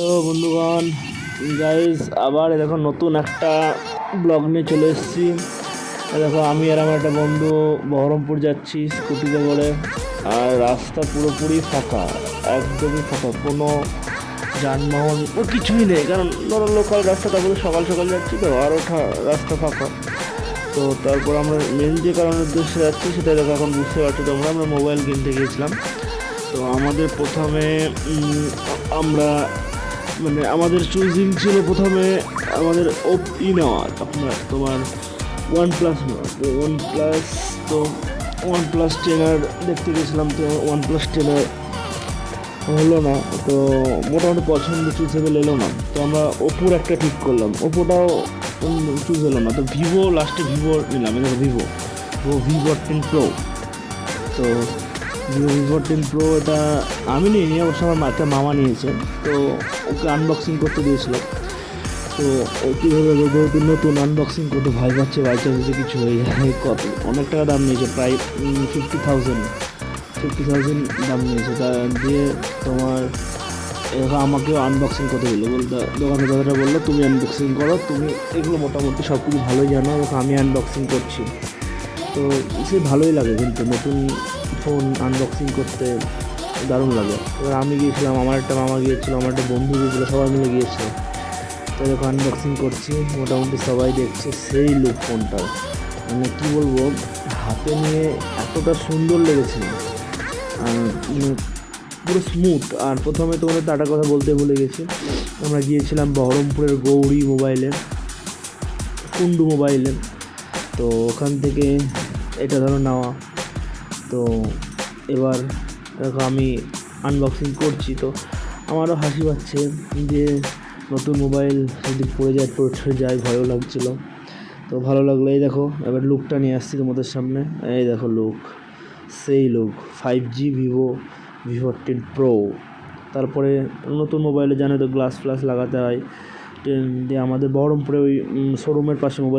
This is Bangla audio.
তো বন্ধুগণ গাইজ আবার দেখো নতুন একটা ব্লগ নিয়ে চলে এসেছি। দেখো আমি আর আমার একটা বন্ধু বহরমপুর যাচ্ছি স্কুটিতে করে। আর রাস্তা পুরোপুরি ফাঁকা, একদমই ফাঁকা, কোনো যানবাহন ও কিছুই নেই। কারণ ধরো লোকাল রাস্তা, তারপরে সকাল সকাল যাচ্ছি, তো আরও রাস্তা ফাঁকা। তো তারপর আমরা মেন যে কারণের উদ্দেশ্যে যাচ্ছি, সেটা দেখো এখন বুঝতে পারছ তোমরা, আমরা মোবাইল কিনতে গিয়েছিলাম। তো আমাদের প্রথমে আমরা মানে আমাদের চুজিং ছিল প্রথমে আমাদের ওপ ই নেওয়া, আপনার তোমার ওয়ান প্লাস নেওয়া। তো ওয়ান প্লাস তো ওয়ান প্লাস টেনার দেখতে গেছিলাম, তো ওয়ান প্লাস টেনার হলো না, তো মোটামুটি পছন্দ চুজেবল এলো না। তো আমরা ওপোর একটা ঠিক করলাম, ওপোটাও চুজ হলো না। তো ভিভো লাস্টে ভিভো নিলাম ভিভো ও ভিভো টেন প্রো তো ভিভো ভিভো টেন প্রো এটা আমি নিইনি, অবশ্য আমার একটা মামা নিয়েছে। তো ওকে আনবক্সিং করতে দিয়েছিলাম তো ও কীভাবে যেহেতু নতুন আনবক্সিং করতে ভয় পাচ্ছে বাই চান্স কিছু হয়ে যায়। কত, অনেক টাকা দাম নিয়েছে, প্রায় ফিফটি থাউজেন্ড ফিফটি থাউজেন্ড দাম নিয়েছে। তা দিয়ে তোমার এবার আমাকেও আনবক্সিং করতে বলল বলতে দোকানের দাদাটা বলল, তুমি আনবক্সিং করো, তুমি এগুলো মোটামুটি সব কিছু ভালোই জানো এবং আমি আনবক্সিং করছি। তো সে ভালোই লাগে কিন্তু নতুন ফোন আনবক্সিং করতে দারুণ লাগে। এবার আমি গিয়েছিলাম, আমার একটা মামা গিয়েছিল, আমার একটা বন্ধু গিয়েছিল, সবাই মিলে গিয়েছিল। তো দেখো আনবক্সিং করছি, মোটামুটি সবাই দেখছে সেই লুক ফোনটার মানে কী বলব, হাতে নিয়ে এতটা সুন্দর লেগেছে। আর পুরো স্মুথ আর প্রথমে তোমাদের টাটা কথা বলতে ভুলে গেছি, আমরা গিয়েছিলাম বহরমপুরের গৌরী মোবাইলে কুন্ডু মোবাইলে তো ওখান থেকে এটা ধরো নেওয়া। তো এবার দেখো আমি আনবক্সিং করছি। তো আমারও হাসি পাচ্ছে যে নতুন মোবাইল যদি পড়ে যায় পড়ে যায়, ভয়ও লাগছিল। তো ভালো লাগল। এই দেখো, এবার লুকটা নিয়ে আসছি তোমাদের সামনে। এই দেখো লুক সেই look five G Vivo Vivo ten pro তারপরে নতুন মোবাইলে জানো তো গ্লাস ফ্লাস লাগাতে হয়। দিয়ে আমাদের বহরমপুরে ওই শোরুমের পাশে মোবাইল